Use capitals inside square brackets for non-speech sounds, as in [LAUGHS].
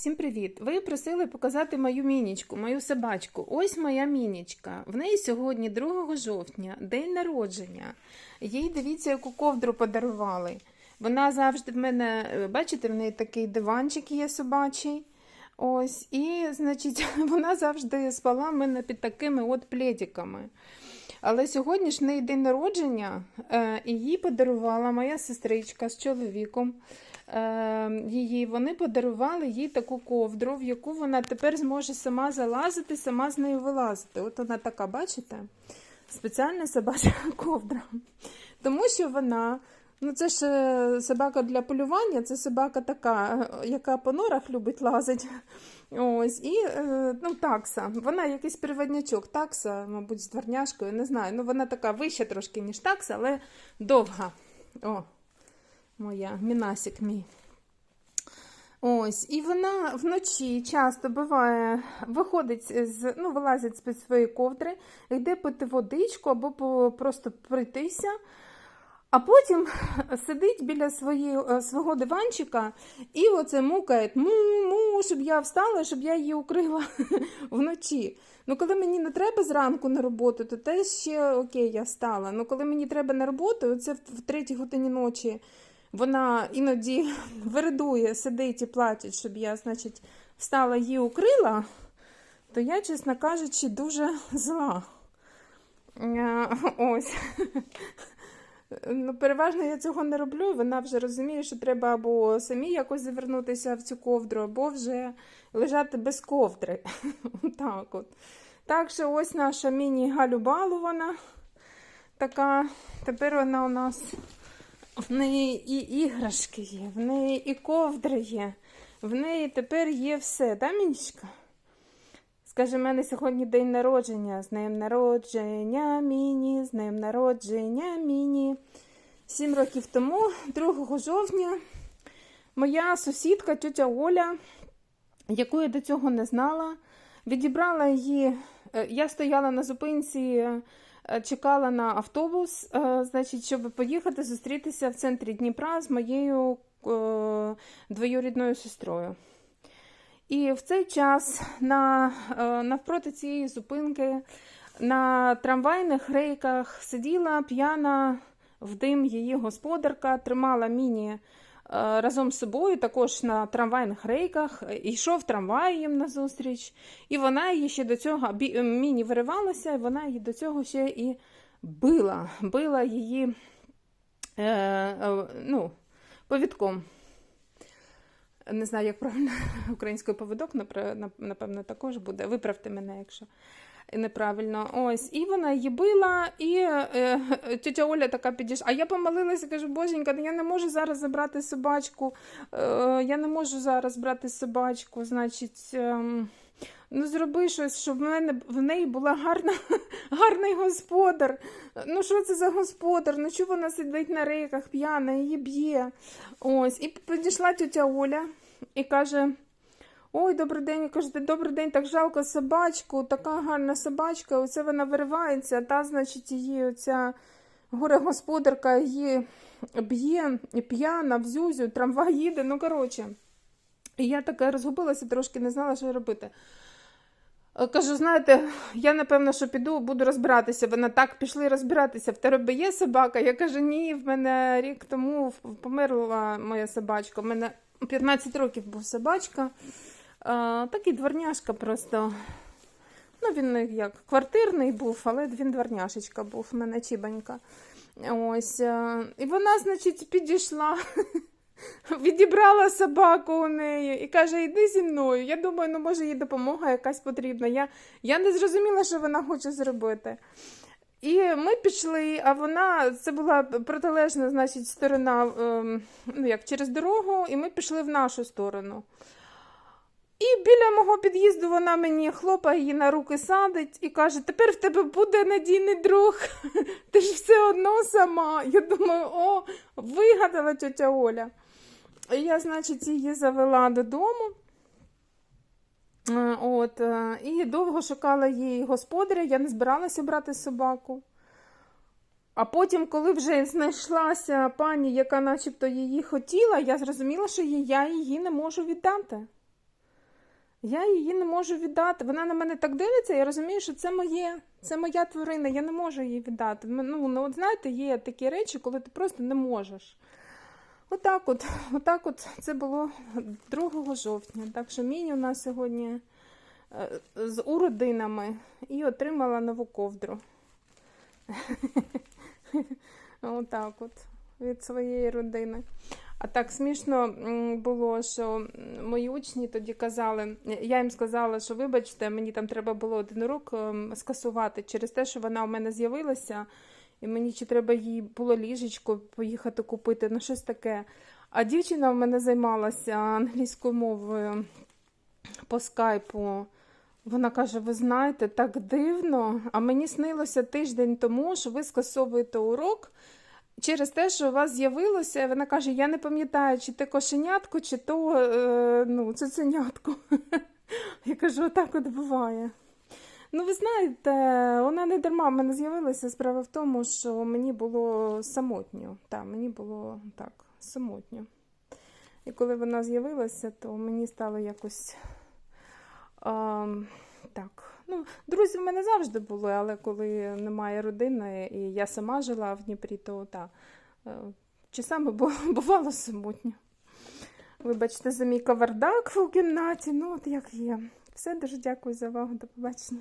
Всім привіт! Ви просили показати мою мінічку, мою собачку. Ось моя мінічка. В неї сьогодні 2 жовтня, день народження. Їй дивіться, яку ковдру подарували. Вона завжди в мене, е, бачите, в неї такий диванчик є собачий. Ось, і, значить, [LAUGHS] вона завжди спала в мене під такими от пледиками. Але сьогодні ж неї день народження, е, і їй подарувала моя сестричка з чоловіком. Е, її, вони подарували їй таку ковдру, в яку вона тепер зможе сама залазити, сама з нею вилазити. От вона така, бачите? Спеціальна собача [LAUGHS] ковдра. Тому що вона, ну це ж е, собака для полювання, це собака така, е, яка по норах любить лазити. Ось, і е, ну, такса. Вона якийсь переводнячок. Такса, мабуть, з дворняшкою, не знаю. Ну, вона така вища трошки, ніж такса, але довга. О, моя мінасик мій. Ось, і вона вночі часто буває, виходить з, ну, вилазить з-під своєї ковдри, йде пити водичку або просто пройтися. А потім сидить біля свої, е, свого диванчика і оце мукає му-му, щоб я встала, щоб я її укрила [LAUGHS] вночі. Ну, коли мені не треба зранку на роботу, то теж ще окей, я встала. Ну, коли мені треба на роботу, це в третій годині ночі вона іноді [LAUGHS] виридує, сидить і плаче, щоб я, значить, встала її укрила, то я, чесно кажучи, дуже [LAUGHS] зла. Е, Ось. [LAUGHS] Ну, переважно я цього не роблю. і Вона вже розуміє, що треба або самі якось завернутися в цю ковдру, або вже лежати без ковдри. так от. Так що ось наша міні-галю балувана. Така. Тепер вона у нас. В неї і іграшки є, в неї і ковдри є, в неї тепер є все, да, Мінічка? Скаже, в мене сьогодні день народження. З днем народження міні, з днем народження міні. Сім років тому, 2 жовтня, моя сусідка, тетя Оля, яку я до цього не знала, відібрала її. е, Я стояла на зупинці, чекала на автобус, е, значить, щоб поїхати зустрітися в центрі Дніпра з моєю е, двоюрідною сестрою. І в цей час на, е, навпроти цієї зупинки на трамвайних рейках сиділа п'яна в дим її господарка, тримала міні е, разом з собою, також на трамвайних рейках. Йшов трамвай їм назустріч, і вона її ще до цього е, міні виривалася, і вона її до цього ще і била, била її е, е, ну, повідком. Не знаю, як правильно [LAUGHS] українською поводок, напевно, також буде. Виправте мене, якщо неправильно. Ось, і вона її била, і е, е, [LAUGHS] тетя Оля така підійшла. А я помолилася, кажу, боженька, я не можу зараз забрати собачку. Е, я не можу зараз брати собачку. Значить, ем, ну зроби щось, щоб в мене в неї була гарна, [LAUGHS] гарний господар. Ну, що це за господар? Ну, чого вона сидить на рейках п'яна, її б'є. Ось, і підійшла тетя Оля і каже: Ой, добрий день, кажете, добрий день, так жалко собачку, така гарна собачка, оце вона виривається, та, значить, її оця горе-господарка її б'є, п'яна, в зюзю, трамвай їде, ну коротше. І я така розгубилася, трошки не знала, що робити. Е, Кажу, знаєте, я напевно, що піду, буду розбиратися. Вона так пішли розбиратися. В тебе є собака? Я кажу, ні, в мене рік тому померла моя собачка. У мене 15 років був собачка. Такий дворняшка просто. Ну, він як квартирний був, але він дворняшечка був, в мене чібанька. Ось. е, І вона, значить, підійшла. [LAUGHS] Відібрала собаку у неї і каже, йди зі мною. Я думаю, ну може їй допомога якась потрібна. Я, я не зрозуміла, що вона хоче зробити. І ми пішли, а вона це була протилежна, значить, сторона, ем, ну як через дорогу, і ми пішли в нашу сторону. І біля мого під'їзду вона мені хлопає її на руки садить і каже: тепер в тебе буде надійний друг. [LAUGHS] Ти ж все одно сама. Я думаю, о, вигадала тетя Оля. Я, значить, її завела додому. Е, От, е, і довго шукала їй господаря, я не збиралася брати собаку. А потім, коли вже знайшлася пані, яка начебто її хотіла, я зрозуміла, що я її не можу віддати. Я її не можу віддати. Вона на мене так дивиться, я розумію, що це моє, це моя тварина, я не можу її віддати. Ну, ну от знаєте, є такі речі, коли ти просто не можеш. Отак от, [LAUGHS] отак от це було 2 жовтня. Так що Міні у нас сьогодні е, з уродинами і отримала нову ковдру. [LAUGHS] Отак от від своєї родини. А так смішно було, що мої учні тоді казали, я їм сказала, що вибачте, мені там треба було один урок ем, скасувати через те, що вона у мене з'явилася, і мені чи треба їй було ліжечко поїхати купити, ну щось таке. А дівчина в мене займалася англійською мовою по скайпу. Вона каже: ви знаєте, так дивно. А мені снилося тиждень тому, що ви скасовуєте урок через те, що у вас з'явилося. Вона каже: я не пам'ятаю, чи те кошенятко, чи то е, ну, цуценятко. [LAUGHS] Я кажу, отак от буває. Ну, ви знаєте, вона не дарма в мене з'явилася. Справа в тому, що мені було самотньо. Так, мені було так, самотньо. І коли вона з'явилася, то мені стало якось. Ем, так, ну, друзі в мене завжди були, але коли немає родини і я сама жила в Дніпрі, то та, е, часами [LAUGHS] бувало самотньо. Вибачте за мій кавардак у кімнаті, ну от як є. Все, дуже дякую за увагу, до побачення.